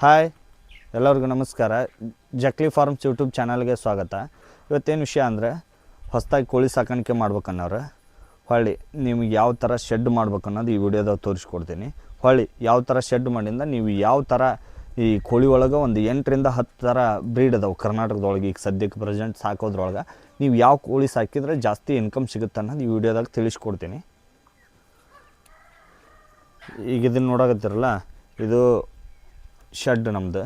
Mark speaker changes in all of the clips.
Speaker 1: Hi, ಎಲ್ಲರಿಗೂ ನಮಸ್ಕಾರ. Jakli farms YouTube ಚಾನಲ್ಗೆ ಸ್ವಾಗತ. ಇವತ್ತೇನು ವಿಷಯ ಅಂದರೆ ಹೊಸದಾಗಿ ಕೋಳಿ ಸಾಕಾಣಿಕೆ ಮಾಡ್ಬೇಕನ್ನೋರು. ಹೊಳ್ಳಿ, ನಿಮಗೆ ಯಾವ ಥರ ಶೆಡ್ ಮಾಡ್ಬೇಕು ಅನ್ನೋದು ಈ ವಿಡಿಯೋದಾಗ ತೋರಿಸ್ಕೊಡ್ತೀನಿ. ಹೊಳ್ಳಿ, ಯಾವ ಥರ ಶೆಡ್ ಮಾಡಿಂದ ನೀವು ಯಾವ ಥರ ಈ ಕೋಳಿ ಒಳಗೆ ಒಂದು ಎಂಟರಿಂದ ಹತ್ತು ಥರ ಬ್ರೀಡ್ ಅದಾವೆ ಕರ್ನಾಟಕದೊಳಗೆ, ಈಗ ಸದ್ಯಕ್ಕೆ ಪ್ರೆಸೆಂಟ್ ಸಾಕೋದ್ರೊಳಗೆ. ನೀವು ಯಾವ ಕೋಳಿ ಸಾಕಿದ್ರೆ ಜಾಸ್ತಿ ಇನ್ಕಮ್ ಸಿಗುತ್ತೆ ಅನ್ನೋದು ಈ ವಿಡಿಯೋದಾಗ ತಿಳಿಸ್ಕೊಡ್ತೀನಿ. ಈಗ ಇದನ್ನು ನೋಡಕತ್ತಿರಲ್ಲ, ಇದು ಶೆಡ್ ನಮ್ಮದು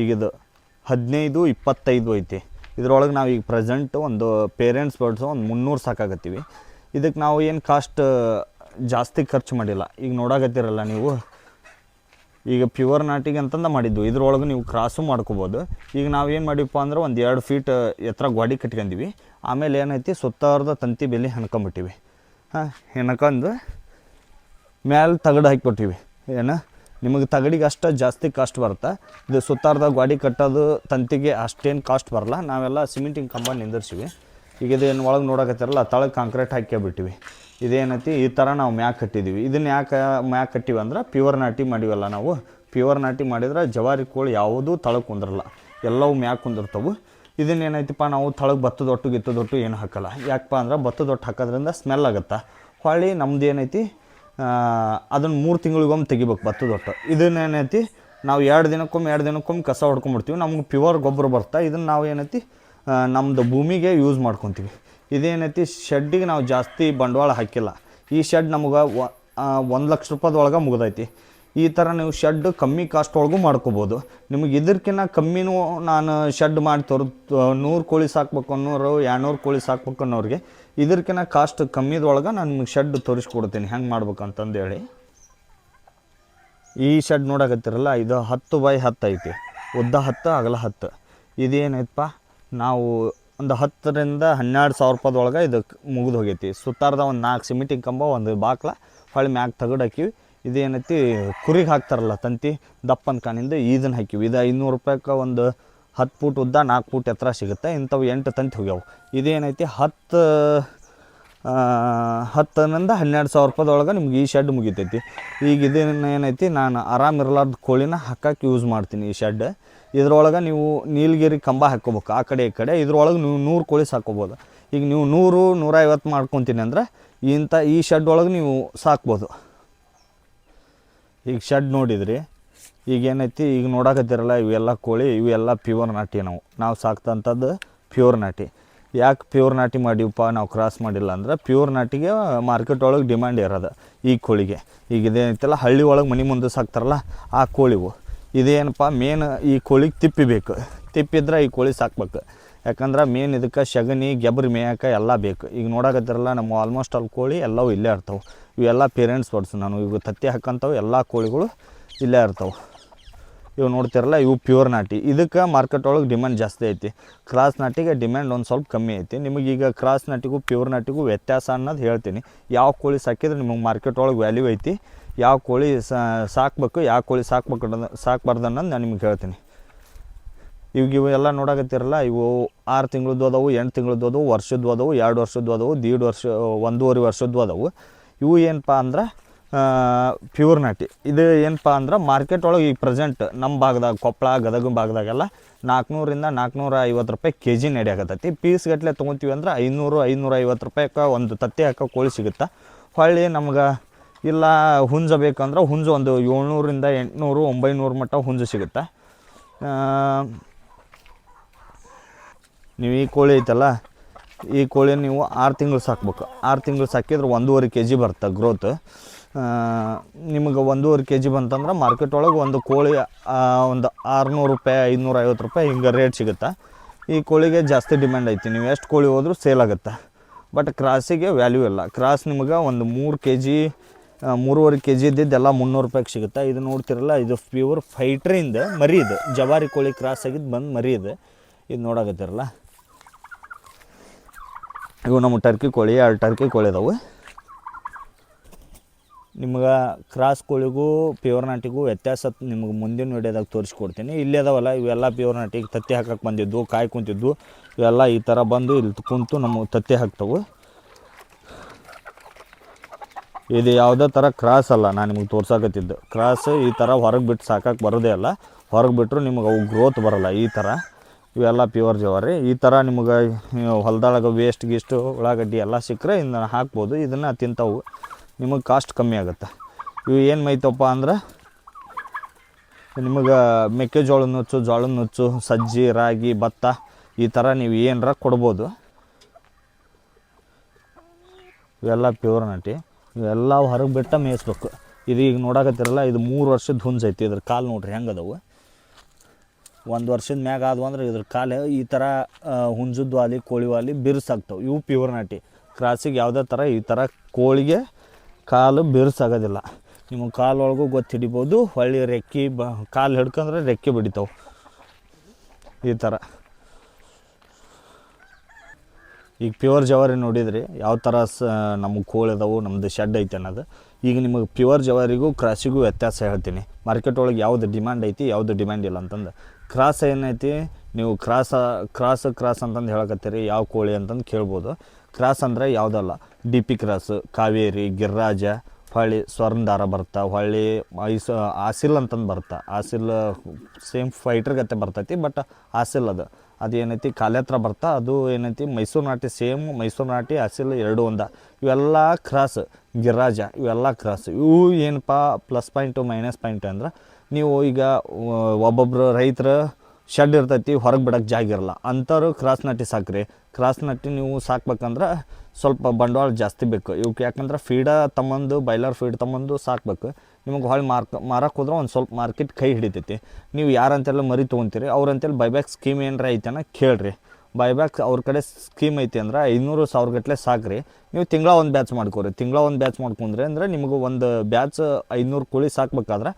Speaker 1: ಈಗ ಇದು ಹದಿನೈದು, ಇಪ್ಪತ್ತೈದು ಐತಿ. ಇದ್ರೊಳಗೆ ನಾವು ಈಗ ಪ್ರೆಸೆಂಟ್ ಒಂದು ಪೇರೆಂಟ್ಸ್ ಬರ್ಡ್ಸು ಒಂದು ಮುನ್ನೂರು ಸಾಕಾಗತ್ತೀವಿ. ಇದಕ್ಕೆ ನಾವು ಏನು ಕಾಸ್ಟ್ ಜಾಸ್ತಿ ಖರ್ಚು ಮಾಡಿಲ್ಲ. ಈಗ ನೋಡಕತ್ತೀರಲ್ಲ ನೀವು. ಈಗ ಪ್ಯೂರ್ ನಾಟಿಗೆ ಅಂತಂದು ಮಾಡಿದ್ದು. ಇದ್ರೊಳಗೆ ನೀವು ಕ್ರಾಸು ಮಾಡ್ಕೋಬೋದು. ಈಗ ನಾವು ಏನು ಮಾಡಿವಪ್ಪ ಅಂದ್ರೆ ಒಂದು ಎರಡು ಫೀಟ್ ಎತ್ತರ ಗೋಡಿ ಕಟ್ಕೊಂಡಿವಿ ಆಮೇಲೆ ಏನೈತಿ? ಸುತ್ತಾರ್ದ ತಂತಿ ಬೆಲೆ ಹೆಣ್ಕೊಂಬಿಟ್ಟಿವಿ. ಹಾಂ ಹೆಣ್ಕೊಂಡು ಮ್ಯಾಲೆ ತಗಡು ಹಾಕಿಬಿಟ್ಟಿವಿ. ಏನು? ನಿಮಗೆ ತಗಡಿಗೆ ಅಷ್ಟು ಜಾಸ್ತಿ ಕಾಸ್ಟ್ ಬರುತ್ತೆ? ಇದು ಸುತ್ತಾರ್ದಾಗ ಗಾಡಿ ಕಟ್ಟೋದು ತಂತಿಗೆ ಅಷ್ಟೇನು ಕಾಸ್ಟ್ ಬರಲ್ಲ. ನಾವೆಲ್ಲ ಸಿಮೆಂಟಿಂಗ್ ಕಂಬ ನಿಂದಿರ್ಸಿವಿ. ಈಗ ಇದೇನು ಒಳಗೆ ನೋಡಕತ್ತಿರಲ್ಲ, ತಳಗೆ ಕಾಂಕ್ರೀಟ್ ಹಾಕ್ಯಬಿಟ್ಟಿವಿ. ಇದೇನೈತಿ? ಈ ಥರ ನಾವು ಮ್ಯಾಕ್ ಕಟ್ಟಿದ್ದೀವಿ ಇದನ್ನು ಯಾಕೆ ಮ್ಯಾಕ್ ಕಟ್ಟಿವಿ ಅಂದ್ರೆ ಪ್ಯೂರ್ ನಾಟಿ ಮಾಡಿವಲ್ಲ ನಾವು. ಪ್ಯೂರ್ ನಾಟಿ ಮಾಡಿದ್ರೆ ಜವಾರಿ ಕೋಳಿ ಯಾವುದೂ ತಳಗೆ ಕುಂದ್ರಲ್ಲ. ಎಲ್ಲವೂ ಮ್ಯಾಕ್ ಕುಂದಿರ್ತವೆ. ಇದನ್ನ ಏನೈತಿಪ್ಪ ನಾವು ತಳಗೆ ಭತ್ತದ ಒಟ್ಟು ಗಿತ್ತದ ಒಟ್ಟು ಏನು ಹಾಕಲ್ಲ. ಯಾಕಪ್ಪ ಅಂದ್ರೆ ಬತ್ತದೊಟ್ಟು ಹಾಕೋದ್ರಿಂದ ಸ್ಮೆಲ್ ಆಗುತ್ತೆ. ಹೊಳ್ಳಿ ನಮ್ದು ಏನೈತಿ ಅದನ್ನು ಮೂರು ತಿಂಗಳಿಗೊಮ್ಮೆ ತೆಗಿಬೇಕು, ಭತ್ತದ ಒಟ್ಟು. ಇದನ್ನ ಏನೈತಿ, ನಾವು ಎರಡು ದಿನಕ್ಕೊಮ್ಮೆ ಎರಡು ದಿನಕ್ಕೊಮ್ಮೆ ಕಸ ಹೊಡ್ಕೊಂಬಿಡ್ತೀವಿ, ನಮ್ಗೆ ಪ್ಯೂರ್ ಗೊಬ್ಬರ ಬರ್ತಾ, ಇದನ್ನು ನಾವು ಏನೈತಿ ನಮ್ಮದು ಭೂಮಿಗೆ ಯೂಸ್ ಮಾಡ್ಕೊತೀವಿ. ಇದೇನೈತಿ, ಶೆಡ್ಡಿಗೆ ನಾವು ಜಾಸ್ತಿ ಬಂಡವಾಳ ಹಾಕಿಲ್ಲ. ಈ ಶೆಡ್ ನಮ್ಗೆ ಒಂದು ಲಕ್ಷ ರೂಪಾಯ್ದೊಳಗೆ ಮುಗ್ದೈತಿ. ಈ ಥರ ನೀವು ಶೆಡ್ ಕಮ್ಮಿ ಕಾಸ್ಟ್ ಒಳಗೂ ಮಾಡ್ಕೋಬೋದು. ನಿಮಗೆ ಇದಕ್ಕಿಂತ ಕಮ್ಮಿನೂ ನಾನು ಶೆಡ್ ಮಾಡಿ ತೋರ್ ನೂರು ಕೋಳಿ ಸಾಕ್ಬೇಕು ಅನ್ನೋರು, ಎರಡುನೂರು ಕೋಳಿ ಸಾಕ್ಬೇಕು ಅನ್ನೋರಿಗೆ ಇದಕ್ಕಿಂತ ಕಾಸ್ಟ್ ಕಮ್ಮಿದೊಳಗೆ ನಾನು ನಿಮಗೆ ಶೆಡ್ ತೋರಿಸ್ಕೊಡ್ತೀನಿ. ಹೆಂಗೆ ಮಾಡ್ಬೇಕಂತಂದೇಳಿ. ಈ ಶೆಡ್ ನೋಡಕತ್ತಿರಲ್ಲ, ಇದು ಹತ್ತು ಬೈ ಹತ್ತು ಐತಿ. ಉದ್ದ ಹತ್ತು, ಅಗಲ ಹತ್ತು. ಇದೇನೈತಪ್ಪ, ನಾವು ಒಂದು ಹತ್ತರಿಂದ ಹನ್ನೆರಡು ಸಾವಿರ ರೂಪಾಯ್ದೊಳಗೆ ಇದು ಮುಗಿದು ಹೋಗೈತಿ. ಸುತ್ತಾರ್ದ ಒಂದು ನಾಲ್ಕು ಸಿಮಿಟಿಂಗ್ ಕಂಬ, ಒಂದು ಬಾಕ್ಲ ಹೊಳ್ಳಿ ಮ್ಯಾಗ ತಗಡು ಹಾಕಿವಿ. ಇದೇನೈತಿ, ಕುರಿಗೆ ಹಾಕ್ತಾರಲ್ಲ ತಂತಿ, ದಪ್ಪನ ಕಾಣಿಂದ ಇದನ್ನು ಹಾಕಿವಿ. ಇದು ಐನೂರು ರೂಪಾಯಿಕ ಒಂದು ಹತ್ತು ಫೂಟ್ ಉದ್ದ ನಾಲ್ಕು ಫೂಟ್ ಎತ್ತರ ಸಿಗುತ್ತೆ. ಇಂಥವು ಎಂಟು ತಂತಿ ಹೋಗ್ಯಾವು. ಇದೇನೈತಿ, ಹತ್ತು ಹತ್ತರಿಂದ ಹನ್ನೆರಡು ಸಾವಿರ ರೂಪಾಯ್ದೊಳಗೆ ನಿಮ್ಗೆ ಈ ಶೆಡ್ ಮುಗಿತೈತಿ. ಈಗ ಇದನ್ನ ಏನೈತಿ, ನಾನು ಆರಾಮ ಇರಲಾರ್ದ ಕೋಳಿನ ಹಾಕಕ್ಕೆ ಯೂಸ್ ಮಾಡ್ತೀನಿ ಈ ಶೆಡ್ ಇದ್ರೊಳಗೆ ನೀವು ನೀಲಗಿರಿ ಕಂಬ ಹಾಕ್ಕೋಬೇಕು, ಆ ಕಡೆ ಈ ಕಡೆ. ಇದ್ರೊಳಗೆ ನೀವು ನೂರು ಕೋಳಿ ಸಾಕೋಬೋದು ಈಗ ನೀವು ನೂರು, ನೂರೈವತ್ತು ಮಾಡ್ಕೊತೀನಿ ಅಂದ್ರೆ ಇಂಥ ಈ ಶೆಡ್ ಒಳಗೆ ನೀವು ಸಾಕ್ಬೋದು. ಈಗ ಶೆಡ್ ನೋಡಿದ್ರಿ. ಈಗ ಏನೈತಿ, ಈಗ ನೋಡಕತ್ತಿರಲ್ಲ, ಇವೆಲ್ಲ ಕೋಳಿ, ಇವೆಲ್ಲ ಪ್ಯೂರ್ ನಾಟಿ ನಾವು. ನಾವು ಸಾಕ್ತಂಥದ್ದು ಪ್ಯೂರ್ ನಾಟಿ. ಯಾಕೆ ಪ್ಯೂರ್ ನಾಟಿ ಮಾಡಿವಪ್ಪ ನಾವು ಕ್ರಾಸ್ ಮಾಡಿಲ್ಲ ಅಂದ್ರೆ ಪ್ಯೂರ್ ನಾಟಿಗೆ ಮಾರ್ಕೆಟ್ ಒಳಗೆ ಡಿಮ್ಯಾಂಡ್ ಇರೋದು ಈ ಕೋಳಿಗೆ. ಈಗ ಇದೇನೈತಲ್ಲ, ಹಳ್ಳಿ ಒಳಗೆ ಮನೆ ಮುಂದೆ ಸಾಕ್ತಾರಲ್ಲ, ಆ ಕೋಳಿವು. ಇದೇನಪ್ಪ ಮೇನ್ ಈ ಕೋಳಿಗೆ ತಿಪ್ಪಿ ಬೇಕು ತಿಪ್ಪಿದ್ರೆ ಈ ಕೋಳಿ ಸಾಕ್ಬೇಕು. ಯಾಕಂದ್ರೆ ಮೇನ್ ಇದಕ್ಕೆ ಸಗಣಿ ಗೆಬ್ರಿ, ಮೇಯಕ ಎಲ್ಲ ಬೇಕು. ಈಗ ನೋಡಕತ್ತಿರಲ್ಲ ನಮ್ಮ ಆಲ್ಮೋಸ್ಟ್ ಅಲ್ಲಿ ಕೋಳಿ ಎಲ್ಲವೂ ಇಲ್ಲೇ ಇರ್ತವೆ. ಇವೆಲ್ಲ ಪೇರೆಂಟ್ಸ್ ಬರ್ಡ್ಸ್ ನಾನು. ಇವು ತತ್ತಿ ಹಾಕಂಥವು ಎಲ್ಲ ಕೋಳಿಗಳು ಇಲ್ಲೇ ಇರ್ತವೆ. ಇವು ನೋಡ್ತಿರಲ್ಲ, ಇವು ಪ್ಯೂರ್ ನಾಟಿ. ಇದಕ್ಕೆ ಮಾರ್ಕೆಟ್ ಒಳಗೆ ಡಿಮ್ಯಾಂಡ್ ಜಾಸ್ತಿ ಐತಿ. ಕ್ರಾಸ್ ನಾಟಿಗೆ ಡಿಮ್ಯಾಂಡ್ ಒಂದು ಸ್ವಲ್ಪ ಕಮ್ಮಿ ಐತಿ. ನಿಮಗೆ ಈಗ ಕ್ರಾಸ್ ನಾಟಿಗೂ ಪ್ಯೂರ್ ನಾಟಿಗೂ ವ್ಯತ್ಯಾಸ ಅನ್ನೋದು ಹೇಳ್ತೀನಿ. ಯಾವ ಕೋಳಿ ಸಾಕಿದ್ರೆ ನಿಮಗೆ ಮಾರ್ಕೆಟ್ ಒಳಗೆ ವ್ಯಾಲ್ಯೂ ಐತಿ. ಯಾವ ಕೋಳಿ ಸಾಕ್ಬೇಕು, ಯಾವ ಕೋಳಿ ಸಾಕ್ಬೇಕು ಸಾಕ್ಬಾರ್ದು ಅನ್ನೋದು ನಾನು ನಿಮ್ಗೆ ಹೇಳ್ತೀನಿ. ಇವಾಗ ಇವು ಎಲ್ಲ ನೋಡಕತ್ತಿರಲ್ಲ, ಇವು ಆರು ತಿಂಗಳದ್ದು ಅದಾವು, ಎಂಟು ತಿಂಗಳದ್ದು ಅದಾವು, ವರ್ಷದ್ದು ಅದಾವು, ಎರಡು ವರ್ಷದ್ದು ಅದಾವು, ದೀಡ್ ವರ್ಷ, ಒಂದೂವರೆ ವರ್ಷದ್ದು ಅದಾವು. ಇವು ಏನಪ್ಪ ಅಂದ್ರೆ ಪ್ಯೂರ್ ನಾಟಿ. ಇದು ಏನಪ್ಪ ಅಂದ್ರೆ ಮಾರ್ಕೆಟ್ ಒಳಗೆ ಈಗ ಪ್ರೆಸೆಂಟ್ ನಮ್ಮ ಭಾಗದಾಗ ಕೊಪ್ಪಳ ಗದಗ ಭಾಗದಾಗೆಲ್ಲ ನಾಲ್ಕುನೂರಿಂದ ನಾಲ್ಕುನೂರ ಐವತ್ತು ರೂಪಾಯಿ ಕೆ ಜಿ ನಡೆಯಾಕತ್ತೈತಿ ಪೀಸ್ ಗಟ್ಟಲೆ ತೊಗೊತೀವಿ ಅಂದ್ರೆ ಐನೂರು, ಐನೂರ ಐವತ್ತು ರೂಪಾಯಿಗೆ ಒಂದು ತತ್ತಿ ಹಾಕೋ ಕೋಳಿ ಸಿಗುತ್ತೆ. ಹೊಳ್ಳಿ ನಮ್ಗೆ ಇಲ್ಲ ಹುಂಜ ಬೇಕಂದ್ರೆ ಹುಂಜು ಒಂದು ಏಳ್ನೂರಿಂದ ಎಂಟುನೂರು, ಒಂಬೈನೂರು ಮಟ್ಟ ಹುಂಜು ಸಿಗುತ್ತೆ. ನೀವು ಈ ಕೋಳಿ ಐತಲ್ಲ, ಈ ಕೋಳಿ ನೀವು ಆರು ತಿಂಗಳು ಸಾಕ್ಬೇಕು. ಆರು ತಿಂಗಳು ಸಾಕಿದ್ರೆ ಒಂದೂವರೆ ಕೆ ಜಿ ಬರುತ್ತೆ ಗ್ರೋತ್ ನಿಮಗೆ ಒಂದೂವರೆ ಕೆ ಜಿ ಬಂತಂದ್ರೆ ಮಾರ್ಕೆಟ್ ಒಳಗೆ ಒಂದು ಕೋಳಿ ಒಂದು ಆರುನೂರು ರೂಪಾಯಿ, ಐದುನೂರ ಐವತ್ತು ರೂಪಾಯಿ ಹಿಂಗೆ ರೇಟ್ ಸಿಗುತ್ತೆ. ಈ ಕೋಳಿಗೆ ಜಾಸ್ತಿ ಡಿಮ್ಯಾಂಡ್ ಐತಿ. ನೀವು ಎಷ್ಟು ಕೋಳಿ ಹೋದರೂ ಸೇಲ್ ಆಗುತ್ತೆ. ಬಟ್ ಕ್ರಾಸಿಗೆ ವ್ಯಾಲ್ಯೂ ಇಲ್ಲ. ಕ್ರಾಸ್ ನಿಮಗೆ ಒಂದು ಮೂರು ಕೆ ಜಿ ಮೂರುವರೆ ಕೆ ಜಿ ಇದ್ದಿದ್ದೆಲ್ಲ ಮುನ್ನೂರು ರೂಪಾಯಿಗೆ ಸಿಗುತ್ತೆ. ಇದು ನೋಡ್ತಿರಲ್ಲ, ಇದು ಪ್ಯೂರ್ ಫೈಟ್ರಿಂದ ಮರಿ ಇದು. ಜವಾರಿ ಕೋಳಿ ಕ್ರಾಸ್ ಆಗಿದ್ದು ಬಂದು ಮರಿ ಇದು. ಇದು ನೋಡಕತ್ತಿರಲ್ಲ. ಇವು ನಮ್ಮ ಟರ್ಕಿ ಕೋಳಿ, ಎರಡು ಟರ್ಕಿ ಕೋಳಿ ಅದಾವೆ. ನಿಮ್ಗೆ ಕ್ರಾಸ್ ಕೋಳಿಗೂ, ಪ್ಯೂರ್ ನಾಟಿಗೂ ವ್ಯತ್ಯಾಸ ನಿಮ್ಗೆ ಮುಂದಿನ ವಿಡಿಯೋದಾಗ ತೋರಿಸ್ಕೊಡ್ತೀನಿ. ಇಲ್ಲೇ ಅದಾವಲ್ಲ, ಇವೆಲ್ಲ ಪ್ಯೂರ್ ನಾಟಿಗೆ ತತ್ತಿ ಹಾಕಕ್ಕೆ ಬಂದಿದ್ದು, ಕಾಯಿ ಕುಂತಿದ್ದು, ಇವೆಲ್ಲ ಈ ಥರ ಬಂದು ಇಲ್ಲಿ ಕುಂತು ನಮ್ಮ ತತ್ತಿ ಹಾಕ್ತವೆ. ಇದು ಯಾವುದೇ ಥರ ಕ್ರಾಸ್ ಅಲ್ಲ, ನಾನು ನಿಮಗೆ ತೋರ್ಸಾಕತ್ತಿದ್ದು. ಕ್ರಾಸ್ ಈ ಥರ ಹೊರಗೆ ಬಿಟ್ಟು ಸಾಕಕ್ಕೆ ಬರೋದೇ ಅಲ್ಲ. ಹೊರಗೆ ಬಿಟ್ಟರು ನಿಮಗೆ ಅವು ಗ್ರೋತ್ ಬರೋಲ್ಲ ಈ ಥರ. ಇವೆಲ್ಲ ಪ್ಯೂರ್ ಜವಾರಿ ಈ ಥರ ನಿಮಗೆ ಹೊಲದೊಳಗೆ ವೇಸ್ಟ್ ಗೀಸ್ಟು ಉಳ್ಳಾಗಡ್ಡಿ ಎಲ್ಲ ಸಿಕ್ಕರೆ ಇದನ್ನ ಹಾಕ್ಬೋದು. ಇದನ್ನು ತಿಂತಾವು. ನಿಮಗೆ ಕಾಸ್ಟ್ ಕಮ್ಮಿ ಆಗುತ್ತೆ. ಇವು ಏನು ಮೈತಪ್ಪ ಅಂದ್ರೆ, ನಿಮಗೆ ಮೆಕ್ಕೆಜೋಳ ನುಚ್ಚು ಜೋಳದ ನುಚ್ಚು, ಸಜ್ಜಿ, ರಾಗಿ, ಭತ್ತ, ಈ ಥರ ನೀವು ಏನರ ಕೊಡ್ಬೋದು. ಇವೆಲ್ಲ ಪ್ಯೂರ್ ನಟಿ. ಇವೆಲ್ಲ ಹೊರಗೆ ಬಿಟ್ಟ ಮೇಯಿಸ್ಬೇಕು. ಇದು ಈಗ ನೋಡಕತ್ತಿರಲ್ಲ, ಇದು ಮೂರು ವರ್ಷದ ಹುಂಜೈತಿ ಇದ್ರ ಕಾಲು ನೋಡ್ರಿ ಹೆಂಗೆ ಅದಾವು. ಒಂದು ವರ್ಷದ ಮ್ಯಾಗ ಆದ್ವು ಅಂದ್ರೆ ಇದ್ರ ಕಾಲು ಈ ಥರ ಹುಂಜದ್ದು ವಾಲಿ ಕೋಳಿ ವಾಲಿ ಬಿರುಸಾಗ್ತವೆ. ಇವು ಪ್ಯೂರ್ ನಾಟಿ. ಕ್ರಾಸಿಗೆ ಯಾವುದೇ ಥರ ಈ ಥರ ಕೋಳಿಗೆ ಕಾಲು ಬಿರ್ಸಾಗೋದಿಲ್ಲ. ನಿಮ್ಮ ಕಾಲೊಳಗೂ ಗೊತ್ತು ಹಿಡಿಬೋದು. ಹೊಳ್ಳಿ ರೆಕ್ಕಿ ಬ, ಕಾಲು ಹಿಡ್ಕೊಂಡ್ರೆ ರೆಕ್ಕೆ ಬಿಡಿತಾವೆ. ಈ ಥರ ಈಗ ಪ್ಯೂರ್ ಜವಾರಿ ನೋಡಿದ್ರಿ. ಯಾವ ಥರ ಸ ನಮಗೆ ಕೋಳಿ ಅದಾವು ನಮ್ಮದು ಶೆಡ್ ಐತೆ ಅನ್ನೋದು. ಈಗ ನಿಮಗೆ ಪ್ಯೂರ್ ಜವಾರಿಗೂ ಕ್ರಾಸಿಗೂ ವ್ಯತ್ಯಾಸ ಹೇಳ್ತೀನಿ. ಮಾರ್ಕೆಟ್ ಒಳಗೆ ಯಾವ್ದು ಡಿಮ್ಯಾಂಡ್ ಐತಿ, ಯಾವ್ದು ಡಿಮ್ಯಾಂಡ್ ಇಲ್ಲ ಅಂತಂದು. ಕ್ರಾಸ್ ಏನೈತಿ? ನೀವು ಕ್ರಾಸ, ಕ್ರಾಸ್ ಕ್ರಾಸ್ ಅಂತಂದು ಹೇಳಕತ್ತೀರಿ, ಯಾವ ಕೋಳಿ ಅಂತಂದು ಕೇಳ್ಬೋದು. ಕ್ರಾಸ್ ಅಂದರೆ ಯಾವುದಲ್ಲ? D P cross, Kaveri, Giriraja, ಹೊಳ್ಳಿ ಸ್ವರ್ಣದಾರ ಬರ್ತಾ, ಹೊಳ್ಳಿ ಐಸ್ ಆಸಿಲ್ ಅಂತಂದು ಬರ್ತಾ. ಆಸಿಲ್ ಸೇಮ್ ಫೈಟ್ರ್ ಗತೆ ಬರ್ತೈತಿ ಬಟ್ ಆಸಿಲ್ ಅದು. ಅದು ಏನೈತಿ? ಕಾಲೆ ಹತ್ರ ಬರ್ತಾ, ಅದು ಏನೈತಿ? ಮೈಸೂರು ನಾಟಿ ಸೇಮ್, ಮೈಸೂರು ನಾಟಿ, ಆಸಿಲ್ ಎರಡು ಒಂದ. ಇವೆಲ್ಲ ಕ್ರಾಸ್ ಗಿರಾಜ ಇವೆಲ್ಲ ಕ್ರಾಸ್. ಇವು ಏನಪ್ಪ ಪ್ಲಸ್ ಪಾಯಿಂಟು ಮೈನಸ್ ಪಾಯಿಂಟ್ ಅಂದ್ರೆ ನೀವು ಈಗ ಒಬ್ಬೊಬ್ಬರು ರೈತರು ಶೆಡ್ ಇರ್ತೈತಿ, ಹೊರಗೆ ಬಿಡೋಕ್ಕೆ ಜಾಗ ಇರಲ್ಲ. ಅಂಥವ್ರು ಕ್ರಾಸ್ ನಟ್ಟಿ ಸಾಕ್ರಿ. ಕ್ರಾಸ್ ನಟ್ಟಿ ನೀವು ಸಾಕ್ಬೇಕಂದ್ರೆ ಸ್ವಲ್ಪ ಬಂಡವಾಳ ಜಾಸ್ತಿ ಬೇಕು. ಇವಕ್ಕೆ ಯಾಕಂದ್ರೆ ಫೀಡ ತಮ್ಮಂದು ಬಾಯ್ಲರ್ ಫೀಡ್ ತಮ್ಮಂದು ಸಾಕ್ಬೇಕು. ನಿಮಗೆ ಹೊಳ್ಳಿ ಮಾರ್ಕ್ ಮಾರಕ್ಕೆ ಹೋದ್ರೆ ಒಂದು ಸ್ವಲ್ಪ ಮಾರ್ಕೆಟ್ ಕೈ ಹಿಡಿತೈತಿ. ನೀವು ಯಾರಂತೆಲ್ಲ ಮರಿ ತೊಗೊಂತೀರಿ, ಅವ್ರಂತೆಲ್ಲ ಬೈಬ್ಯಾಕ್ ಸ್ಕೀಮ್ ಏನಾರ ಐತೆನ ಕೇಳಿರಿ. ಬೈಬ್ಯಾಕ್ ಅವ್ರ ಕಡೆ ಸ್ಕೀಮ್ ಐತಿ ಅಂದ್ರೆ ಐನೂರು ಸಾವಿರ ಗಟ್ಟಲೆ ಸಾಕ್ರಿ. ನೀವು ತಿಂಗಳ ಒಂದು ಬ್ಯಾಚ್ ಮಾಡ್ಕೊರಿ. ತಿಂಗಳ ಒಂದು ಬ್ಯಾಚ್ ಮಾಡ್ಕೊಂಡ್ರೆ ಅಂದ್ರೆ ನಿಮಗೆ ಒಂದು ಬ್ಯಾಚ್ ಐನೂರು ಕೋಳಿ ಸಾಕ್ಬೇಕಾದ್ರೆ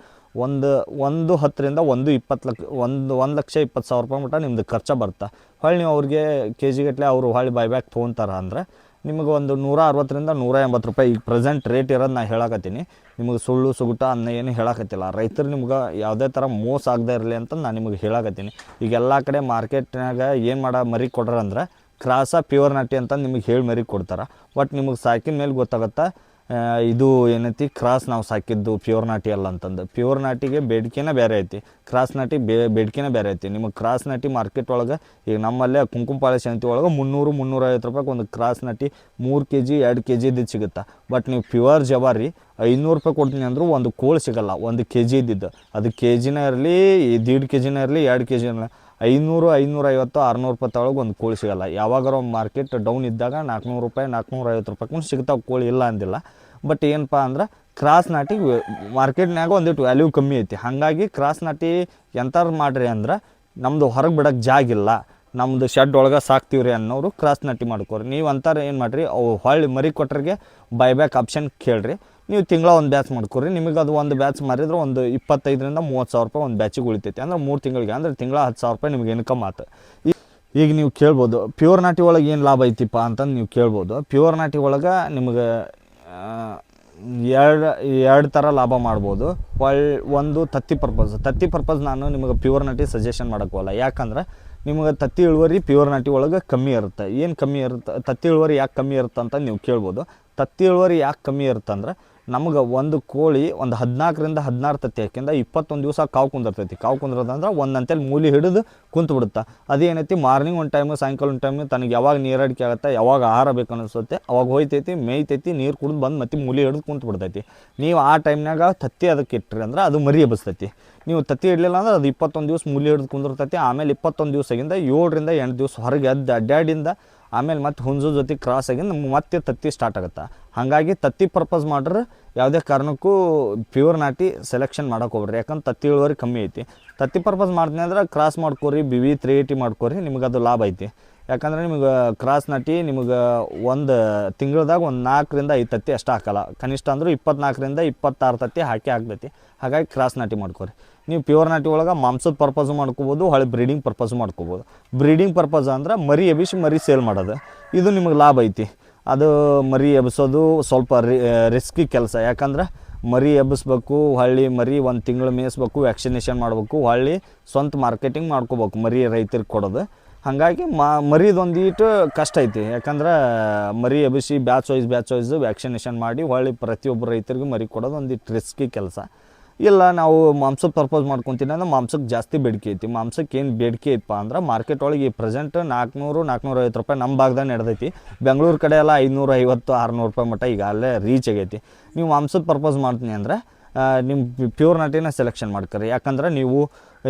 Speaker 1: ಒಂದು ಒಂದು ಹತ್ತರಿಂದ ಒಂದು ಇಪ್ಪತ್ತು ಲಕ್ಷ ಒಂದು ಒಂದು ಲಕ್ಷ ಇಪ್ಪತ್ತು ಸಾವಿರ ರೂಪಾಯಿ ಮಟ್ಟ ನಿಮ್ಮದು ಖರ್ಚು ಬರುತ್ತೆ. ಹೊಳ್ಳಿ ನೀವು ಅವ್ರಿಗೆ ಕೆ ಜಿಗಟ್ಟಲೆ ಅವರು ಹೊಳ್ಳಿ ಬೈಬ್ಯಾಕ್ ತೊಗೊಂತಾರ ಅಂದ್ರೆ ನಿಮಗೆ ಒಂದು ನೂರ ಅರವತ್ತರಿಂದ ನೂರ ಎಂಬತ್ತು ರೂಪಾಯಿ ಈಗ ಪ್ರೆಸೆಂಟ್ ರೇಟ್ ಇರೋದು ನಾ ಹೇಳಕತ್ತೀನಿ. ನಿಮಗೆ ಸುಳ್ಳು, ಸುಗುಟ ಅನ್ನ ಏನು ಹೇಳಕತ್ತಿಲ್ಲ. ರೈತರು ನಿಮ್ಗೆ ಯಾವುದೇ ಥರ ಮೋಸ ಆಗದೆ ಇರಲಿ ಅಂತ ನಾನು ನಿಮಗೆ ಹೇಳಕತ್ತೀನಿ. ಈಗ ಎಲ್ಲ ಕಡೆ ಮಾರ್ಕೆಟ್ನಾಗ ಏನು ಮಾಡ ಮರಿ ಕೊಡ್ರಂದ್ರೆ ಕ್ರಾಸ ಪ್ಯೂರ್ ನಾಟಿ ಅಂತ ನಿಮಗೆ ಹೇಳಿ ಮರಿ ಕೊಡ್ತಾರೆ. ಬಟ್ ನಿಮಗೆ ಸಾಕಿನ ಮೇಲೆ ಗೊತ್ತಾಗತ್ತೆ ಇದು ಏನೈತಿ? ಕ್ರಾಸ್ ನಾವು ಸಾಕಿದ್ದು ಪ್ಯೂರ್ ನಾಟಿ ಅಲ್ಲ ಅಂತಂದು. ಪ್ಯೂರ್ ನಾಟಿಗೆ ಬೇಡಿಕೆನೇ ಬೇರೆ ಐತಿ. ಕ್ರಾಸ್ ನಾಟಿ ಬೇ, ಬೇಡಿಕೆನೇ ಬೇರೆ ಐತಿ. ನಿಮಗೆ ಕ್ರಾಸ್ ನಾಟಿ ಮಾರ್ಕೆಟ್ ಒಳಗೆ, ಈಗ ನಮ್ಮಲ್ಲೇ ಕುಂಕುಮಪಾಳೆ ಸಂತಿ ಒಳಗೆ ಮುನ್ನೂರು, ಮುನ್ನೂರೈವತ್ತು ರೂಪಾಯಿಗೆ ಒಂದು ಕ್ರಾಸ್ ನಾಟಿ ಮೂರು ಕೆ ಜಿ ಎರಡು ಕೆ ಜಿದ್ದು ಸಿಗುತ್ತೆ? ಬಟ್ ನೀವು ಪ್ಯೂರ್ ಜವಾರಿ ಐನೂರು ರೂಪಾಯಿ ಕೊಡ್ತೀನಿ ಅಂದರೂ ಒಂದು ಕೋಳು ಸಿಗಲ್ಲ. ಒಂದು ಕೆ ಜಿ ಇದ್ದಿದ್ದು. ಅದು ಕೆ ಜಿನೇ ಇರಲಿ ದೀಡ್ ಕೆ ಜಿನೇ ಇರಲಿ, ಎರಡು ಕೆ ಜಿನ ಐನೂರು, ಐನೂರೈವತ್ತು, ಆರುನೂರು ರೂಪಾಯಿ ತಗೊಳಗೆ ಒಂದು ಕೋಳಿ ಸಿಗಲ್ಲ. ಯಾವಾಗಾರ ಮಾರ್ಕೆಟ್ ಡೌನ್ ಇದ್ದಾಗ ನಾಲ್ಕುನೂರು ರೂಪಾಯಿ ನಾಲ್ಕುನೂರ ಐವತ್ತು ರೂಪಾಯಿ ಸಿಗ್ತಾವೆ ಕೋಳಿ ಇಲ್ಲ ಅಂದಿಲ್ಲ. ಬಟ್ ಏನಪ್ಪ ಅಂದ್ರೆ ಕ್ರಾಸ್ ನಾಟಿ ಮಾರ್ಕೆಟ್ನಾಗ ಒಂದಿಟ್ಟು ವ್ಯಾಲ್ಯೂ ಕಮ್ಮಿ ಐತಿ. ಹಾಗಾಗಿ ಕ್ರಾಸ್ ನಾಟಿ ಎಂಥವ್ರು ಮಾಡ್ರಿ ಅಂದ್ರೆ ನಮ್ಮದು ಹೊರಗೆ ಬಿಡೋಕ್ಕೆ ಜಾಗಿಲ್ಲ ನಮ್ಮದು ಶೆಡ್ ಒಳಗೆ ಸಾಕ್ತೀವ್ರಿ ಅನ್ನೋರು ಕ್ರಾಸ್ ನಾಟಿ ಮಾಡ್ಕೋರಿ. ನೀವು ಅಂತಾರೆ ಏನು ಮಾಡಿರಿ, ಅವು ಹೊಳ್ಳಿ ಮರಿ ಕೊಟ್ಟರಿಗೆ ಬೈಬ್ಯಾಕ್ ಆಪ್ಷನ್ ಕೇಳ್ರಿ. ನೀವು ತಿಂಗಳ ಒಂದು ಬ್ಯಾಚ್ ಮಾಡ್ಕೊರಿ ನಿಮಗೆ ಅದು ಒಂದು ಬ್ಯಾಚ್ ಮಾರಿದ್ರೆ ಒಂದು ಇಪ್ಪತ್ತೈದರಿಂದ ಮೂವತ್ತು ಸಾವಿರ ರೂಪಾಯಿ ಒಂದು ಬ್ಯಾಚಿಗೆ ಉಳಿತೈತಿ. ಅಂದ್ರೆ ಮೂರು ತಿಂಗಳಿಗೆ, ಅಂದ್ರೆ ತಿಂಗಳ ಹತ್ತು ಸಾವಿರ ರೂಪಾಯಿ ನಿಮಗೆ ಇನ್ಕಮ್ ಆತ. ಈಗ ನೀವು ಕೇಳ್ಬೋದು ಪ್ಯೂರ್ ನಾಟಿ ಒಳಗೆ ಏನು ಲಾಭ ಐತಿಪ್ಪ ಅಂತಂದು ನೀವು ಕೇಳ್ಬೋದು. ಪ್ಯೂರ್ ನಾಟಿ ಒಳಗೆ ನಿಮಗೆ ಎರಡು ಎರಡು ಥರ ಲಾಭ ಮಾಡ್ಬೋದು. ಒಳ್, ಒಂದು ತತ್ತಿ ಪರ್ಪಸ್ ತತ್ತಿ ಪರ್ಪಸ್ ನಾನು ನಿಮಗೆ ಪ್ಯೂರ್ ನಾಟಿ ಸಜೆಷನ್ ಮಾಡೋಕ್ಕೋಲ್ಲ ಯಾಕಂದ್ರೆ ನಿಮಗೆ ತತ್ತಿ ಇಳುವರಿ ಪ್ಯೂರ್ ನಾಟಿ ಒಳಗೆ ಕಮ್ಮಿ ಇರುತ್ತೆ. ಏನು ಕಮ್ಮಿ ಇರುತ್ತೆ? ತತ್ತಿ ಇಳುವರಿ ಯಾಕೆ ಕಮ್ಮಿ ಇರುತ್ತೆ ಅಂತ ನೀವು ಕೇಳ್ಬೋದು. ತತ್ತಿ ಇಳುವರಿ ಯಾಕೆ ಕಮ್ಮಿ ಇರುತ್ತೆ ಅಂದ್ರೆ ನಮ್ಗೆ ಒಂದು ಕೋಳಿ ಒಂದು ಹದಿನಾಲ್ಕರಿಂದ ಹದಿನಾರು ತತ್ತಿ ಯಾಕೆಂದ್ರೆ ಇಪ್ಪತ್ತೊಂದು ದಿವಸ ಕಾವು ಕುಂದಿರ್ತೈತಿ. ಕಾವು ಕುಂದಿರೋದಂದ್ರೆ ಒಂದಂತೇಳಿ ಮೂಲಿ ಹಿಡಿದು ಕುಂತು ಬಿಡುತ್ತೆ ಅದೇನೈತಿ, ಮಾರ್ನಿಂಗ್ ಒಂದು ಟೈಮು, ಸಾಯಂಕಾಲ ಒಂದು ಟೈಮು ತನಗೆ ಯಾವಾಗ ನೀರಡಿಕೆ ಆಗುತ್ತೆ, ಯಾವಾಗ ಆಹಾರ ಬೇಕು ಅನಿಸುತ್ತೆ ಅವಾಗ ಹೋಯ್ತೈತಿ, ಮೇಯ್ತೈತಿ, ನೀರು ಕುಡಿದು ಬಂದು ಮತ್ತೆ ಮೂಲಿ ಹಿಡಿದು ಕುಂತು ಬಿಡ್ತೈತಿ ನೀವು ಆ ಟೈಮ್ನಾಗ ತತ್ತಿ ಅದಕ್ಕೆ ಇಟ್ಟರೆ ಅಂದ್ರೆ ಅದು ಮರಿ ಎಬ್ಬಿಸ್ತೈತಿ ನೀವು ತತ್ತಿ ಇಡಲಿಲ್ಲ ಅಂದ್ರೆ ಅದು ಇಪ್ಪತ್ತೊಂದು ದಿವಸ ಮೂಲಿ ಹಿಡಿದು ಕುಂದಿರ್ತೈತಿ. ಆಮೇಲೆ ಇಪ್ಪತ್ತೊಂದು ದಿವಸದಿಂದ ಏಳರಿಂದ ಎಂಟು ದಿವಸ ಹೊರಗೆ ಎದ್ದು ಅಡ್ಡಾಡಿಂದ ಆಮೇಲೆ ಮತ್ತೆ ಹುಂಜು ಜೊತೆ ಕ್ರಾಸ್ ಆಗಿ ನಮ್ಗೆ ಮತ್ತೆ ತತ್ತಿ ಸ್ಟಾರ್ಟ್ ಆಗುತ್ತೆ. ಹಾಗಾಗಿ ತತ್ತಿ ಪರ್ಪಸ್ ಮಾಡ್ರೆ ಯಾವುದೇ ಕಾರಣಕ್ಕೂ ಪ್ಯೂರ್ ನಾಟಿ ಸೆಲೆಕ್ಷನ್ ಮಾಡೋಕೆ ಹೋಗ್ರಿ ಯಾಕಂದ್ರೆ ತತ್ತಿ ಇಳುವರಿ ಕಮ್ಮಿ ಐತಿ. ತತ್ತಿ ಪರ್ಪಸ್ ಮಾಡ್ತೀನಿ ಅಂದ್ರೆ ಕ್ರಾಸ್ ಮಾಡ್ಕೋರಿ ಬಿ ವಿ ತ್ರೀ ಏಯ್ಟಿ ಮಾಡ್ಕೋರಿ, ನಿಮ್ಗೆ ಅದು ಲಾಭ ಐತಿ. ಯಾಕಂದ್ರೆ ನಿಮಗೆ ಕ್ರಾಸ್ ನಾಟಿ ನಿಮಗೆ ಒಂದು ತಿಂಗಳದಾಗ ಒಂದು ನಾಲ್ಕರಿಂದ ಐದು ತತ್ತಿ ಅಷ್ಟು ಹಾಕಲ್ಲ. ಕನಿಷ್ಠ ಅಂದರೂ ಇಪ್ಪತ್ನಾಲ್ಕರಿಂದ ಇಪ್ಪತ್ತಾರು ತತ್ತಿ ಹಾಕಿ ಹಾಕ್ತೈತಿ ಹಾಗಾಗಿ ಕ್ರಾಸ್ ನಾಟಿ ಮಾಡ್ಕೊರಿ. ನೀವು ಪ್ಯೂರ್ ನಾಟಿ ಒಳಗೆ ಮಾಂಸದ ಪರ್ಪಸ್ ಮಾಡ್ಕೋಬೋದು ಹೊಳೆ ಬ್ರೀಡಿಂಗ್ ಪರ್ಪಸ್ ಮಾಡ್ಕೋಬೋದು. ಬ್ರೀಡಿಂಗ್ ಪರ್ಪಸ್ ಅಂದ್ರೆ ಮರಿ ಎಬಿಸಿ ಮರಿ ಸೇಲ್ ಮಾಡೋದು. ಇದು ನಿಮಗೆ ಲಾಭ ಐತಿ. ಅದು ಮರಿ ಎಬ್ಸೋದು ಸ್ವಲ್ಪ ರಿಸ್ಕಿ ಕೆಲಸ. ಯಾಕಂದ್ರೆ ಮರಿ ಎಬ್ಬಿಸ್ಬೇಕು ಹೊಳ್ಳಿ ಮರಿ ಒಂದು ತಿಂಗಳು ಮೇಯಿಸ್ಬೇಕು ವ್ಯಾಕ್ಸಿನೇಷನ್ ಮಾಡಬೇಕು, ಹೊಳ್ಳಿ ಸ್ವಂತ ಮಾರ್ಕೆಟಿಂಗ್ ಮಾಡ್ಕೋಬೇಕು ಮರಿ ರೈತರಿಗೆ ಕೊಡೋದು. ಹಾಗಾಗಿ ಮಾ, ಮರಿದೊಂದು ಈಟು ಕಷ್ಟ ಐತಿ. ಯಾಕಂದ್ರೆ ಮರಿ ABC batch wise batch wise vaccination ಮಾಡಿ ಹೊಳ್ಳಿ ಪ್ರತಿಯೊಬ್ಬರು ರೈತರಿಗೂ ಮರಿ ಕೊಡೋದು ಒಂದು ಇಟ್ಟು ರಿಸ್ಕಿ ಕೆಲಸ. ಇಲ್ಲ, ನಾವು ಮಾಂಸಕ್ಕೆ ಪರ್ಪೋಸ್ ಮಾಡ್ಕೊತೀನಿ ಅಂದ್ರೆ ಮಾಂಸಕ್ಕೆ ಜಾಸ್ತಿ ಬೇಡಿಕೆ ಐತಿ. ಮಾಂಸಕ್ಕೆ ಏನು ಬೇಡಿಕೆ ಐತಪ್ಪ ಅಂದ್ರೆ ಮಾರ್ಕೆಟ್ ಒಳಗೆ ಈ ಪ್ರೆಸೆಂಟ್ ನಾಲ್ಕುನೂರು ಐವತ್ತು ರೂಪಾಯಿ ನಮ್ಮ ಭಾಗದಾಗ ನಡೆದೈತಿ. ಬೆಂಗಳೂರು ಕಡೆ ಎಲ್ಲ ಐನೂರ ಐವತ್ತು ಆರುನೂರು ರೂಪಾಯಿ ಮಟ್ಟ ಈಗ ಅಲ್ಲೇ ರೀಚ್ ಆಗೈತಿ. ನೀವು ಮಾಂಸದ ಪರ್ಪೋಸ್ ಮಾಡ್ತೀನಿ ಅಂದ್ರೆ ನಿಮ್ಮ ಪ್ಯೂರ್ ನಾಟಿನ ಸೆಲೆಕ್ಷನ್ ಮಾಡ್ಕರಿ. ಯಾಕಂದ್ರೆ ನೀವು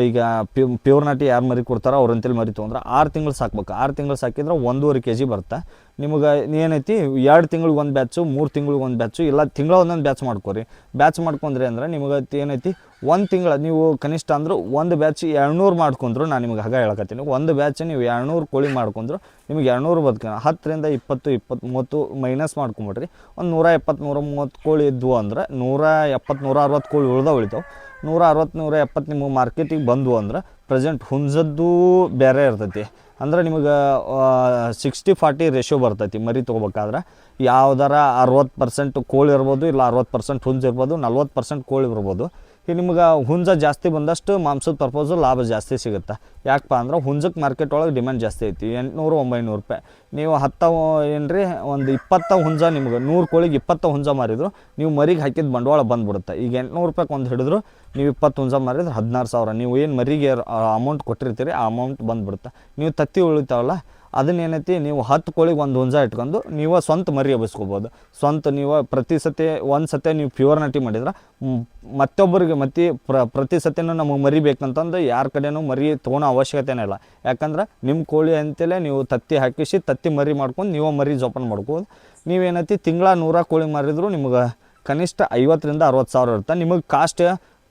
Speaker 1: ಈಗ ಪ್ಯೂ ಪ್ಯೂರ್ ನಾಟಿ ಯಾರು ಮರಿ ಕೊಡ್ತಾರೋ ಅವ್ರಂತೇಳಿ ಮರಿ ತೊಗೊಂಡ್ರೆ ಆರು ತಿಂಗಳು ಸಾಕ್ಬೇಕು. ಆರು ತಿಂಗಳು ಸಾಕಿದ್ರೆ ಒಂದೂವರೆ ಕೆ ಜಿ ಬರುತ್ತೆ. ನಿಮಗೆ ಏನೈತಿ? ಎರಡು ತಿಂಗಳಿಗೆ ಒಂದು ಬ್ಯಾಚು ಮೂರು ತಿಂಗಳಿಗೆ ಒಂದು ಬ್ಯಾಚು ಇಲ್ಲ ತಿಂಗಳ ಒಂದೊಂದು ಬ್ಯಾಚ್ ಮಾಡ್ಕೊರಿ. ಬ್ಯಾಚ್ ಮಾಡ್ಕೊಂಡ್ರಿ ಅಂದ್ರೆ ನಿಮಗೆ ಏನೈತಿ? ಒಂದು ತಿಂಗಳ, ನೀವು ಕನಿಷ್ಠ ಅಂದ್ರೆ ಒಂದು ಬ್ಯಾಚ್ ಎರಡುನೂರು ಮಾಡ್ಕೊಂಡ್ರು ನಾನು ನಿಮಗೆ ಹಾಗೆ ಹೇಳಕತ್ತೀನಿ. ಒಂದು ಬ್ಯಾಚ್ ನೀವು ಎರಡುನೂರು ಕೋಳಿ ಮಾಡ್ಕೊಂಡ್ರು ನಿಮಗೆ ಎರಡುನೂರು ಬದುಕಿನ ಹತ್ತರಿಂದ ಇಪ್ಪತ್ತು ಇಪ್ಪತ್ತು ಮೂವತ್ತು ಮೈನಸ್ ಮಾಡ್ಕೊಂಬಿಡ್ರಿ. ಒಂದು ನೂರ ಎಪ್ಪತ್ತು ನೂರ ಮೂವತ್ತು ಕೋಳಿ ಇದ್ವು ಅಂದ್ರೆ ನೂರ ಎಪ್ಪತ್ತು ನೂರ ಅರವತ್ತು ಕೋಳಿ ಉಳ್ದ ಉಳಿತಾವೆ. ನೂರ ಅರವತ್ತು, ನೂರ ಎಪ್ಪತ್ತು ನಿಮಗೆ ಮಾರ್ಕೆಟಿಗೆ ಬಂದವು ಅಂದ್ರೆ ಪ್ರೆಸೆಂಟ್ ಹುಂಜದ್ದು ಬೇರೆ ಇರ್ತೈತಿ. ಅಂದ್ರೆ ನಿಮಗೆ ಸಿಕ್ಸ್ಟಿ ಫಾರ್ಟಿ ರೇಷಿಯೋ ಬರ್ತೈತಿ ಮರಿ ತೊಗೋಬೇಕಾದ್ರೆ. ಯಾವ್ದಾರ ಅರವತ್ತು ಪರ್ಸೆಂಟ್ ಕೋಳಿ ಇರ್ಬೋದು, ಇಲ್ಲ ಅರವತ್ತು ಪರ್ಸೆಂಟ್ ಹುಂಜ್ ಇರ್ಬೋದು, ನಲ್ವತ್ತು ಪರ್ಸೆಂಟ್ ಕೋಳಿ ಇರ್ಬೋದು. ಈಗ ನಿಮ್ಗೆ ಹುಂಜ ಜಾಸ್ತಿ ಬಂದಷ್ಟು ಮಾಂಸದ ಪರ್ಪೋಸು ಲಾಭ ಜಾಸ್ತಿ ಸಿಗುತ್ತೆ? ಯಾಕಪ್ಪ ಅಂದ್ರೆ ಹುಂಜಕ್ಕೆ ಮಾರ್ಕೆಟ್ ಒಳಗೆ ಡಿಮ್ಯಾಂಡ್ ಜಾಸ್ತಿ ಐತಿ. ಎಂಟುನೂರು, ಒಂಬೈನೂರು ರೂಪಾಯಿ. ನೀವು ಹತ್ತು ಏನ್ರಿ, ಒಂದು ಇಪ್ಪತ್ತ ಹುಂಜ ನಿಮ್ಗೆ, ನೂರು ಕೋಳಿಗೆ ಇಪ್ಪತ್ತು ಹುಂಜ ಮಾರಿದ್ರು, ನೀವು ಮರಿಗೆ ಹಾಕಿದ ಬಂಡವಾಳ ಬಂದ್ಬಿಡುತ್ತೆ. ಈಗ ಎಂಟುನೂರು ರೂಪಾಯಿಗೆ ಒಂದು ಹಿಡಿದ್ರು, ನೀವು ಇಪ್ಪತ್ತು ಹುಂಜ ಮಾರಿದ್ರೆ ಹದಿನಾರು ಸಾವಿರ. ನೀವು ಏನು ಮರಿಗೆ ಅಮೌಂಟ್ ಕೊಟ್ಟಿರ್ತೀರಿ, ಆ ಅಮೌಂಟ್ ಬಂದ್ಬಿಡುತ್ತೆ. ನೀವು ತತ್ತಿ ಉಳಿತಾವಲ್ಲ ಅದನ್ನ ಏನೈತಿ ನೀವು ಹತ್ತು ಕೋಳಿಗೆ ಒಂದು ಹುಂಜ ಇಟ್ಕೊಂಡು ನೀವು ಸ್ವಂತ ಮರಿ ಎಬ್ಬಿಸ್ಕೋಬೋದು. ಸ್ವಂತ ನೀವು ಪ್ರತಿ ಸತಿ, ಒಂದು ಸತಿ ನೀವು ಪ್ಯೂರ್ ನಟಿ ಮಾಡಿದ್ರೆ ಮತ್ತೊಬ್ಬರಿಗೆ ಮತ್ತೆ ಪ್ರ, ಪ್ರತಿ ಸತಿನೂ ನಮಗೆ ಮರಿ ಬೇಕಂತಂದು ಯಾರ ಕಡೆನೂ ಮರಿ ತೊಗೊಳೋ ಅವಶ್ಯಕತೆನೇ ಇಲ್ಲ. ಯಾಕಂದ್ರೆ ನಿಮ್ಮ ಕೋಳಿ ಅಂತಲೇ ನೀವು ತತ್ತಿ ಹಾಕಿಸಿ, ತತ್ತಿ ಮರಿ ಮಾಡ್ಕೊಂಡು ನೀವು ಮರಿ ಜೋಪಾನ ಮಾಡ್ಕೋದು ನೀವೇನೈತಿ, ತಿಂಗಳ ನೂರ ಕೋಳಿ ಮಾರಿದ್ರು ನಿಮ್ಗೆ ಕನಿಷ್ಠ ಐವತ್ತರಿಂದ ಅರವತ್ತು ಸಾವಿರ ಇರುತ್ತೆ ನಿಮಗೆ ಕಾಸ್ಟ್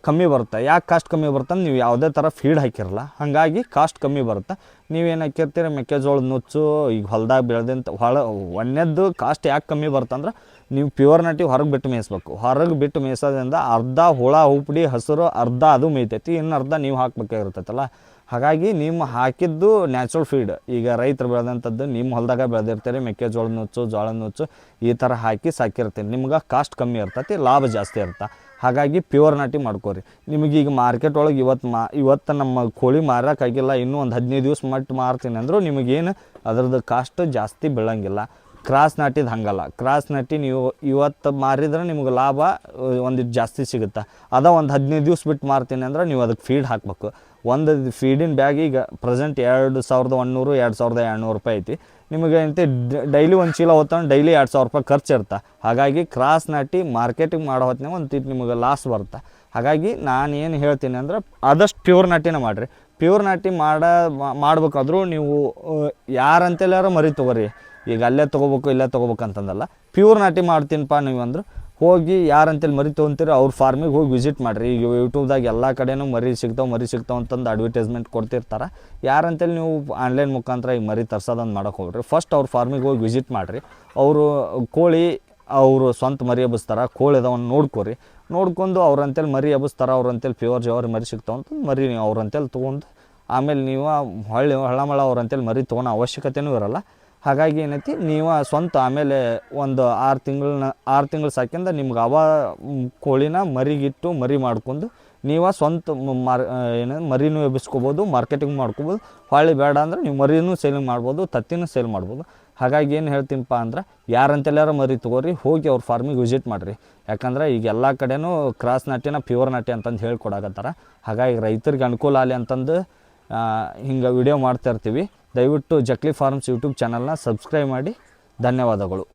Speaker 1: ಕಮ್ಮಿ ಬರುತ್ತೆ. ಯಾಕೆ ಕಾಸ್ಟ್ ಕಮ್ಮಿ ಬರುತ್ತೆ ನೀವು ಯಾವುದೇ ಥರ ಫೀಡ್ ಹಾಕಿರಲ್ಲ ಹಾಗಾಗಿ ಕಾಸ್ಟ್ ಕಮ್ಮಿ ಬರುತ್ತೆ. ನೀವೇನು ಹಾಕಿರ್ತೀರಿ ಮೆಕ್ಕೆಜೋಳದ ನುಚ್ಚು, ಈಗ ಹೊಲ್ದಾಗ ಬೆಳೆದಂಥ ಹೊಳ ಒಣ್ಣೆದ್ದು ಕಾಸ್ಟ್ ಯಾಕೆ ಕಮ್ಮಿ ಬರ್ತಂದ್ರೆ ನೀವು ಪ್ಯೂರ್ ನಟಿ ಹೊರಗೆ ಬಿಟ್ಟು ಮೇಯಿಸ್ಬೇಕು. ಹೊರಗೆ ಬಿಟ್ಟು ಮೇಯಿಸೋದ್ರಿಂದ ಅರ್ಧ ಹುಳ ಉಪ್ಪುಡಿ ಹಸಿರು, ಅರ್ಧ ಅದು ಮೇಯ್ತೈತಿ, ಇನ್ನು ಅರ್ಧ ನೀವು ಹಾಕ್ಬೇಕಾಗಿರ್ತೈತಲ್ಲ. ಹಾಗಾಗಿ ನಿಮ್ಮ ಹಾಕಿದ್ದು ನ್ಯಾಚುರಲ್ ಫೀಡ್ ಈಗ ರೈತರು ಬೆಳೆದಂಥದ್ದು ನಿಮ್ಮ ಹೊಲದಾಗ ಬೆಳೆದಿರ್ತೀರಿ ಮೆಕ್ಕೆಜೋಳದ ನುಚ್ಚು, ಜೋಳದ ನುಚ್ಚು, ಈ ಥರ ಹಾಕಿ ಸಾಕಿರ್ತೀರಿ ನಿಮ್ಗೆ ಕಾಸ್ಟ್ ಕಮ್ಮಿ ಇರ್ತೈತಿ, ಲಾಭ ಜಾಸ್ತಿ ಇರುತ್ತೆ ಹಾಗಾಗಿ ಪ್ಯೂರ್ ನಾಟಿ ಮಾಡ್ಕೋರಿ. ನಿಮಗೆ ಈಗ ಮಾರ್ಕೆಟ್ ಒಳಗೆ ಇವತ್ತು ಮಾ ಇವತ್ತು ನಮ್ಮ ಕೋಳಿ ಮಾರೋಕ್ಕಾಗಿಲ್ಲ ಇನ್ನೂ ಒಂದು ಹದಿನೈದು ದಿವಸ ಮಟ್ಟು ಮಾರ್ತೀನಿ ಅಂದರೂ ನಿಮಗೇನು ಅದ್ರದ್ದು ಕಾಸ್ಟ್ ಜಾಸ್ತಿ ಬೀಳಂಗಿಲ್ಲ. ಕ್ರಾಸ್ ನಾಟಿದ ಹಂಗಲ್ಲ. ಕ್ರಾಸ್ ನಾಟಿ ನೀವು ಇವತ್ತು ಮಾರಿದ್ರೆ ನಿಮ್ಗೆ ಲಾಭ ಒಂದಿಟ್ಟು ಜಾಸ್ತಿ ಸಿಗುತ್ತೆ. ಅದ ಒಂದು ಹದಿನೈದು ದಿವ್ಸ ಬಿಟ್ಟು ಮಾರ್ತೀನಿ ಅಂದ್ರೆ ನೀವು ಅದಕ್ಕೆ ಫೀಡ್ ಹಾಕಬೇಕು. ಒಂದು ಫೀಡಿನ ಬ್ಯಾಗ್ ಈಗ ಪ್ರೆಸೆಂಟ್ ಎರಡು ಸಾವಿರದ ಒಂದುನೂರು, ಎರಡು ಸಾವಿರದ ಎರಡುನೂರು ರೂಪಾಯಿ ಐತಿ. ನಿಮಗೆ ಏನಂತೆ ಡೈಲಿ ಒಂದು ಚೀಲ ಹೊತ್ತಂಡು ಡೈಲಿ ಎರಡು ಸಾವಿರ ರೂಪಾಯಿ ಖರ್ಚು ಇರ್ತಾ ಹಾಗಾಗಿ ಕ್ರಾಸ್ ನಾಟಿ ಮಾರ್ಕೆಟಿಂಗ್ ಮಾಡೋ ಹೊತ್ತಿನಾಗ ಒಂದು ತಿಟ್ಟು ನಿಮಗೆ ಲಾಸ್ ಬರುತ್ತೆ. ಹಾಗಾಗಿ ನಾನು ಏನು ಹೇಳ್ತೀನಿ ಅಂದ್ರೆ ಆದಷ್ಟು ಪ್ಯೂರ್ ನಾಟಿನ ಮಾಡಿರಿ. ಪ್ಯೂರ್ ನಾಟಿ ಮಾಡ ಮಾಡ್ಬೇಕಾದ್ರೂ ನೀವು ಯಾರಂತೆಲ್ಲಾರು ಮರಿ ತೊಗೋರಿ. ಈಗ ಅಲ್ಲೇ ತೊಗೋಬೇಕು, ಇಲ್ಲೇ ತೊಗೋಬೇಕಂತಂದಲ್ಲ ಪ್ಯೂರ್ ನಾಟಿ ಮಾಡ್ತೀನಪ್ಪ ನೀವು ಅಂದ್ರೆ ಹೋಗಿ ಯಾರಂತೇಳಿ ಮರಿ ತೊಗೊಂತೀರಿ ಅವ್ರ ಫಾರ್ಮಿಗೆ ಹೋಗಿ ವಿಸಿಟ್ ಮಾಡಿರಿ. ಈಗ ಯೂಟ್ಯೂಬ್ದಾಗ ಎಲ್ಲ ಕಡೆನೂ ಮರಿ ಸಿಗ್ತಾವೆ ಮರಿ ಸಿಗ್ತಾವೆ ಅಂತಂದು ಅಡ್ವರ್ಟೈಸ್ಮೆಂಟ್ ಕೊಡ್ತಿರ್ತಾರೆ. ಯಾರಂತೇಳಿ ನೀವು ಆನ್ಲೈನ್ ಮುಖಾಂತರ ಈಗ ಮರಿ ತರ್ಸೋದಂತ ಮಾಡೋಕೆ ಹೋಗ್ರಿ. ಫಸ್ಟ್ ಅವ್ರ ಫಾರ್ಮಿಗೆ ಹೋಗಿ ವಿಸಿಟ್ ಮಾಡಿರಿ. ಅವರು ಕೋಳಿ ಅವರು ಸ್ವಂತ ಮರಿ ಎಬ್ಬಿಸ್ತಾರೆ, ಕೋಳಿ ಅದವನ್ನು ನೋಡ್ಕೊರಿ. ನೋಡ್ಕೊಂಡು ಅವ್ರಂತೇಳಿ ಮರಿ ಎಬ್ಬಿಸ್ತಾರೆ, ಅವ್ರಂತೇಳಿ ಪ್ಯೂರ್ ಜವಾರಿ ಮರಿ ಸಿಗ್ತಾವೆ ಅಂತ ಮರಿ ನೀವು ಅವ್ರಂತೇಳಿ ತೊಗೊಂಡು ಆಮೇಲೆ ನೀವು ಹೊಳ್ಳಿ ಹಳ್ಳಮಳ ಅವ್ರಂತೇಳಿ ಮರಿ ತೊಗೊಳೋ ಅವಶ್ಯಕತೆನೂ ಇರಲ್ಲ. ಹಾಗಾಗಿ ಏನೈತಿ, ನೀವು ಸ್ವಂತ ಆಮೇಲೆ ಒಂದು ಆರು ತಿಂಗಳನ್ನ, ಆರು ತಿಂಗಳು ಸಾಕಿಂದ ನಿಮ್ಗೆ ಅವ ಕೋಳಿನ ಮರಿಗಿಟ್ಟು ಮರಿ ಮಾಡ್ಕೊಂಡು ನೀವು ಸ್ವಂತ ಮಾರ್ ಏನು ಮರಿನೂ ಎಬ್ಬಿಸ್ಕೋಬೋದು ಮಾರ್ಕೆಟಿಂಗ್ ಮಾಡ್ಕೋಬೋದು. ಹೊಳ್ಳಿ ಬೇಡ ಅಂದ್ರೆ ನೀವು ಮರಿನೂ ಸೇಲಿಂಗ್ ಮಾಡ್ಬೋದು, ತತ್ತಿನೂ ಸೇಲ್ ಮಾಡ್ಬೋದು. ಹಾಗಾಗಿ ಏನು ಹೇಳ್ತೀನಪ್ಪ ಅಂದ್ರೆ ಯಾರಂತೆಲ್ಲಾರು ಮರಿ ತಗೋರಿ, ಹೋಗಿ ಅವ್ರ ಫಾರ್ಮಿಗೆ ವಿಸಿಟ್ ಮಾಡಿರಿ. ಯಾಕಂದ್ರೆ ಈಗ ಎಲ್ಲ ಕಡೆನೂ ಕ್ರಾಸ್ ನಾಟಿನ ಪ್ಯೂರ್ ನಾಟಿ ಅಂತಂದು ಹೇಳ್ಕೊಡಕತ್ತಾರ. ಹಾಗಾಗಿ ರೈತರಿಗೆ ಅನುಕೂಲ ಆಗಲಿ ಅಂತಂದು ಹಿಂಗೆ ವಿಡಿಯೋ ಮಾಡ್ತಾ ಇರ್ತೀವಿ. ದಯವಿಟ್ಟು ಜಕ್ಲಿ ಫಾರ್ಮ್ಸ್ ಯೂಟ್ಯೂಬ್ ಚಾನಲ್ನ ಸಬ್ಸ್ಕ್ರೈಬ್ ಮಾಡಿ. ಧನ್ಯವಾದಗಳು.